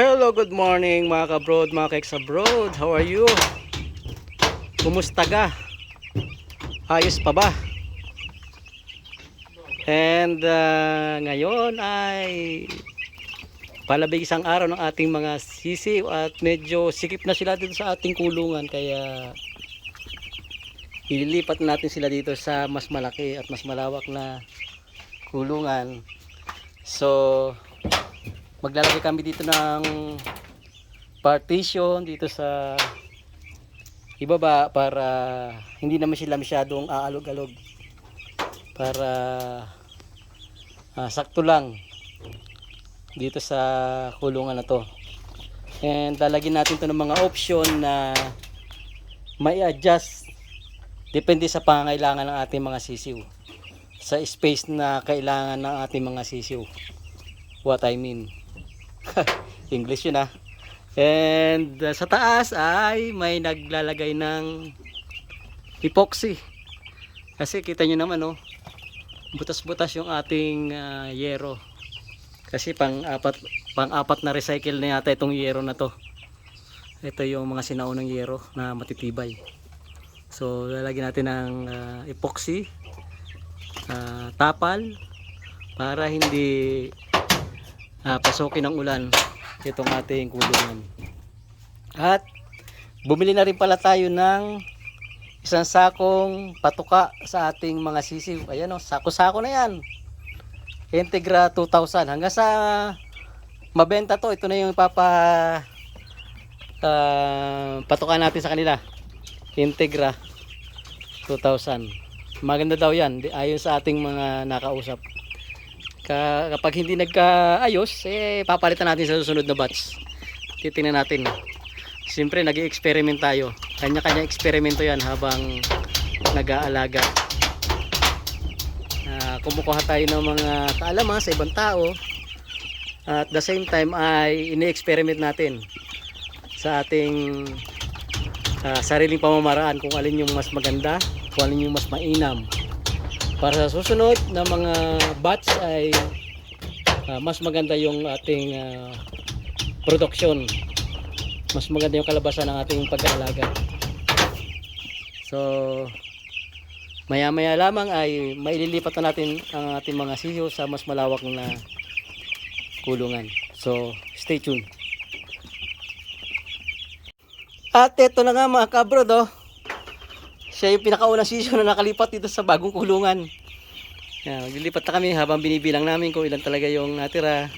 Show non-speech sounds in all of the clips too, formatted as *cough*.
Hello, good morning mga ka-abroad, mga keks abroad. How are you? Kumusta ka? Ayos pa ba? And uh, ngayon ay palabig isang araw ng ating mga sisiw at medyo sikip na sila dito sa ating kulungan kaya ililipat natin sila dito sa mas malaki at mas malawak na kulungan. So, maglalagay kami dito ng partition dito sa ibaba para hindi naman sila masyadong aalog-alog. Para ah, sakto lang dito sa kulungan na to. And lalagyan natin to ng mga option na may adjust depende sa pangangailangan ng ating mga sisiw. Sa space na kailangan ng ating mga sisiw. What I mean *laughs* English yun ah. And uh, sa taas ay may naglalagay ng epoxy. Kasi kita nyo naman oh, butas-butas yung ating uh, yero. Kasi pang apat, pang apat na recycle na yata itong yero na to. Ito yung mga sinaunang yero na matitibay. So lalagyan natin ng uh, epoxy, uh, tapal, para hindi ah, pasukin ng ulan itong ating kulungan. At bumili na rin pala tayo ng isang sakong patuka sa ating mga sisiw. Ayan o, sako-sako na yan. Integra 2000. Hanggang sa mabenta to, ito na yung papa ah, patuka natin sa kanila. Integra 2000. Maganda daw yan, ayon sa ating mga nakausap. Ka, kapag hindi nagkaayos, eh papalitan natin sa susunod na batch. Titingnan natin. Siyempre, nag experiment tayo. Kanya-kanya eksperimento yan habang nag-aalaga. Ah, kumukuha tayo ng mga kaalaman sa ibang tao. At the same time ay ini-experiment natin sa ating ah, sariling pamamaraan kung alin yung mas maganda, kung alin yung mas mainam para sa susunod na mga batch ay ah, mas maganda yung ating ah, production mas maganda yung kalabasan ng ating pag-aalaga. So maya maya lamang ay maililipat na natin ang ating mga sisiyo sa mas malawak na kulungan. So stay tuned. At ito na nga mga kabrod oh siya yung pinakaunang sisyo na nakalipat dito sa bagong kulungan. Yan, maglilipat na kami habang binibilang namin kung ilan talaga yung natira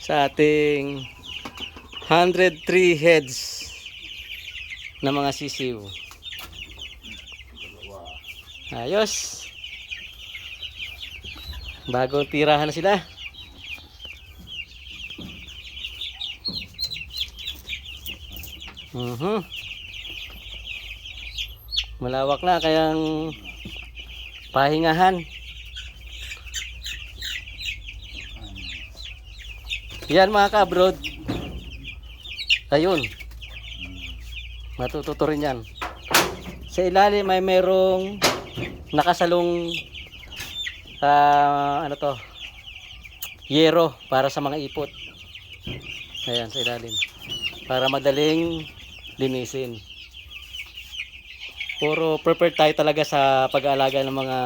sa ating 103 heads na mga sisiw. Ayos. Bagong tirahan na sila. Mhm. Malawak na kayang pahingahan. Yan mga kabrod. Ayun. Matututo rin yan. Sa ilalim may merong nakasalong ah, ano to yero para sa mga ipot. Ayan sa ilalim. Para madaling linisin puro prepared tayo talaga sa pag-aalaga ng mga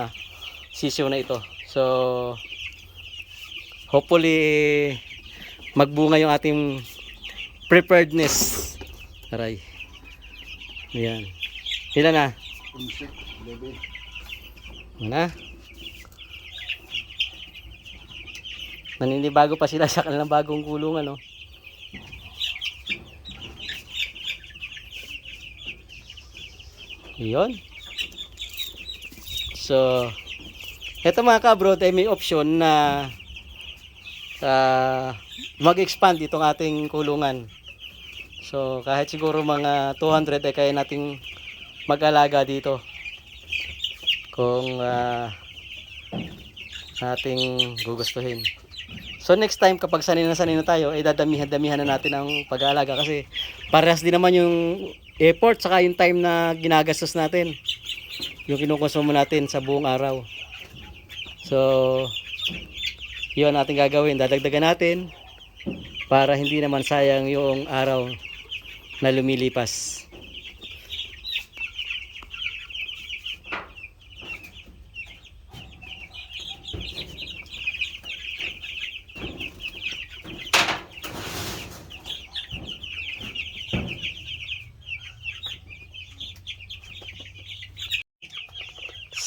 sisiw na ito. So, hopefully, magbunga yung ating preparedness. Aray. Ayan. Ilan na? Ano na? Naninibago pa sila *laughs* sa kanilang bagong kulungan, no? Yun. So, eto mga kabrod ay may option na uh, mag-expand itong ating kulungan. So, kahit siguro mga 200 ay kaya nating mag-alaga dito. Kung uh, ating gugustuhin. So next time kapag sanay na sanay na tayo, ay dadamihan-damihan na natin ang pag-aalaga kasi parehas din naman yung effort saka yung time na ginagastos natin. Yung kinukonsumo natin sa buong araw. So, yun ating gagawin. Dadagdagan natin para hindi naman sayang yung araw na lumilipas.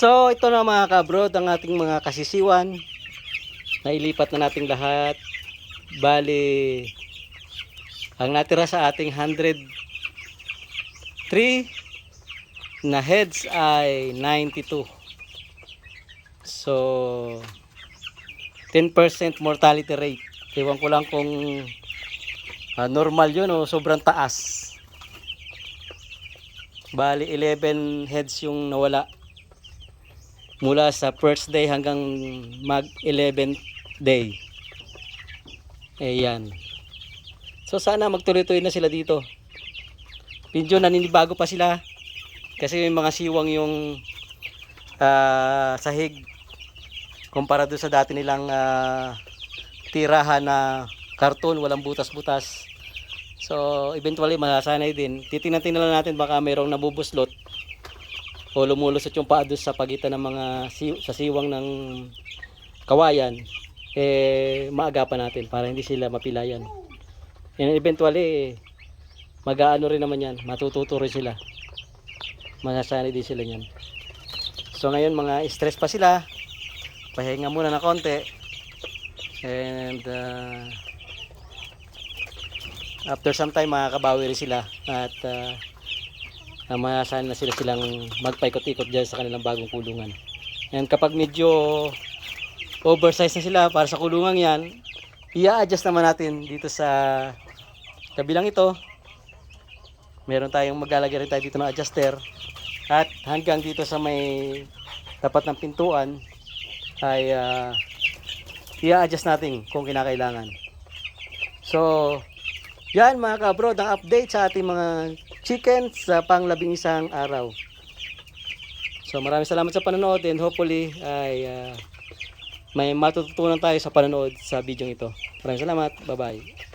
So, ito na mga kabrod, ang ating mga kasisiwan. Nailipat na nating lahat. Bali, ang natira sa ating 103 na heads ay 92. So, 10% mortality rate. Ewan ko lang kung ah, normal yun o sobrang taas. Bali, 11 heads yung nawala mula sa first day hanggang mag 11th day. Ayan. So sana magtuloy-tuloy na sila dito. Medyo naninibago pa sila kasi may mga siwang yung ah, sahig kumpara doon sa dati nilang ah, tirahan na karton, walang butas-butas. So eventually masasanay din. Titingnan-tingnan natin baka mayroong nabubuslot o lumulusot yung paa sa pagitan ng mga si- sa siwang ng kawayan eh maagapan natin para hindi sila mapilayan. And eventually mag-aano rin naman yan, matututo rin sila. Masasanay din sila yan. So ngayon mga stress pa sila. Pahinga muna na konti. And uh, after some time makakabawi rin sila at uh, na masasahan na sila silang magpaikot-ikot dyan sa kanilang bagong kulungan. And kapag medyo oversize na sila para sa kulungan yan, i-adjust naman natin dito sa kabilang ito. Meron tayong maglalagay rin tayo dito ng adjuster. At hanggang dito sa may tapat ng pintuan ay ah, i-adjust natin kung kinakailangan. So, yan mga kabrod, ang update sa ating mga chicken sa panglabing isang araw. So maraming salamat sa panonood and hopefully ay ah, may matututunan tayo sa panonood sa video ito. Maraming salamat. Bye-bye.